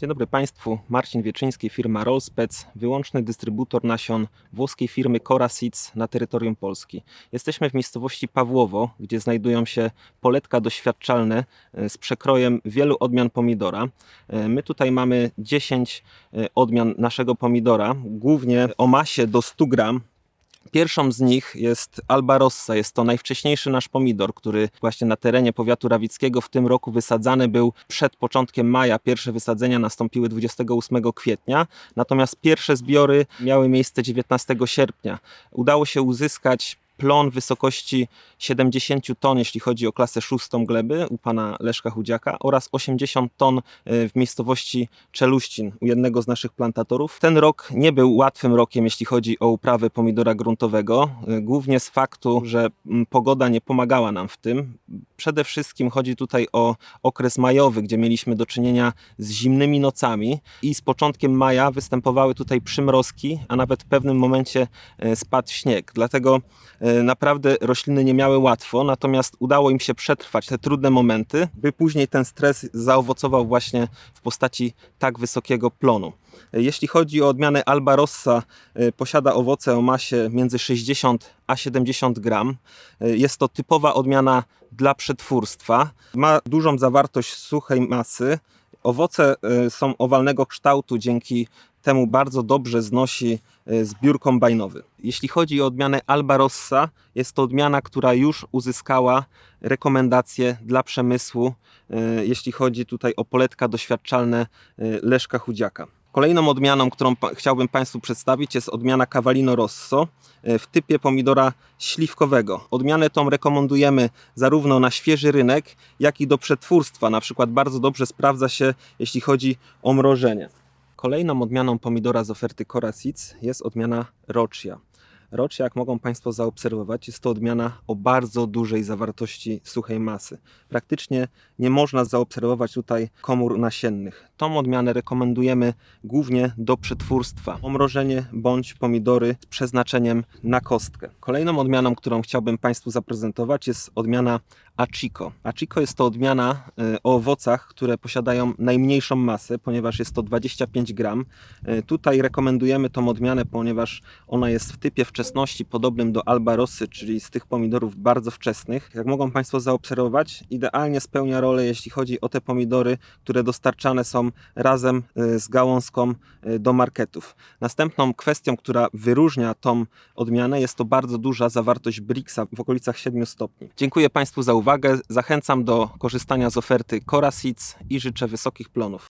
Dzień dobry Państwu, Marcin Wieczyński, firma Rollspec, wyłączny dystrybutor nasion włoskiej firmy Cora Seeds na terytorium Polski. Jesteśmy w miejscowości Pawłowo, gdzie znajdują się poletka doświadczalne e, z przekrojem wielu odmian pomidora. E, My tutaj mamy 10 e, odmian naszego pomidora, głównie o masie do 100 gram. Pierwszą z nich jest Alba Rossa. Jest to najwcześniejszy nasz pomidor, który właśnie na terenie powiatu rawickiego w tym roku wysadzany był przed początkiem maja. Pierwsze wysadzenia nastąpiły 28 kwietnia, natomiast pierwsze zbiory miały miejsce 19 sierpnia. Udało się uzyskać plon wysokości 70 ton, jeśli chodzi o klasę szóstą gleby u pana Leszka Chudziaka oraz 80 ton e, w miejscowości Czeluścin u jednego z naszych plantatorów. Ten rok nie był łatwym rokiem, jeśli chodzi o uprawę pomidora gruntowego, e, głównie z faktu, że pogoda nie pomagała nam w tym. Przede wszystkim chodzi tutaj o okres majowy, gdzie mieliśmy do czynienia z zimnymi nocami i z początkiem maja występowały tutaj przymrozki, a nawet w pewnym momencie e, spadł śnieg. Dlatego e, naprawdę rośliny nie miały łatwo, natomiast udało im się przetrwać te trudne momenty, by później ten stres zaowocował właśnie w postaci tak wysokiego plonu. E, Jeśli chodzi o odmianę Alba Rossa, posiada owoce o masie między 60 a 70 gram. Jest to typowa odmiana dla przetwórstwa. Ma dużą zawartość suchej masy. Owoce e, są owalnego kształtu, dzięki temu bardzo dobrze znosi e, zbiór kombajnowy. Jeśli chodzi o odmianę Alba Rossa, jest to odmiana, która już uzyskała rekomendacje dla przemysłu, e, jeśli chodzi tutaj o poletka doświadczalne Leszka Chudziaka. Kolejną odmianą, którą chciałbym Państwu przedstawić, jest odmiana Cavallino Rosso e, w typie pomidora śliwkowego. Odmianę tą rekomendujemy zarówno na świeży rynek, jak i do przetwórstwa. Na przykład bardzo dobrze sprawdza się, jeśli chodzi o mrożenie. Kolejną odmianą pomidora z oferty Cora Seeds jest odmiana Rocia. Rocia, jak mogą Państwo zaobserwować, jest to odmiana o bardzo dużej zawartości suchej masy. Praktycznie nie można zaobserwować tutaj komór nasiennych. Tą odmianę rekomendujemy głównie do przetwórstwa. Omrożenie bądź pomidory z przeznaczeniem na kostkę. Kolejną odmianą, którą chciałbym Państwu zaprezentować jest odmiana Achiko. Achiko jest to odmiana e, o owocach, które posiadają najmniejszą masę, ponieważ jest to 25 gram. E, Tutaj rekomendujemy tą odmianę, ponieważ ona jest w typie wczesności podobnym do Alba Rossy, czyli z tych pomidorów bardzo wczesnych. Jak mogą Państwo zaobserwować, idealnie spełnia rolę, jeśli chodzi o te pomidory, które dostarczane są razem e, z gałązką do marketów. Następną kwestią, która wyróżnia tą odmianę, jest to bardzo duża zawartość Brixa w okolicach 7 stopni. Dziękuję Państwu za uwagę. Zachęcam do korzystania z oferty Cora Seeds i życzę wysokich plonów.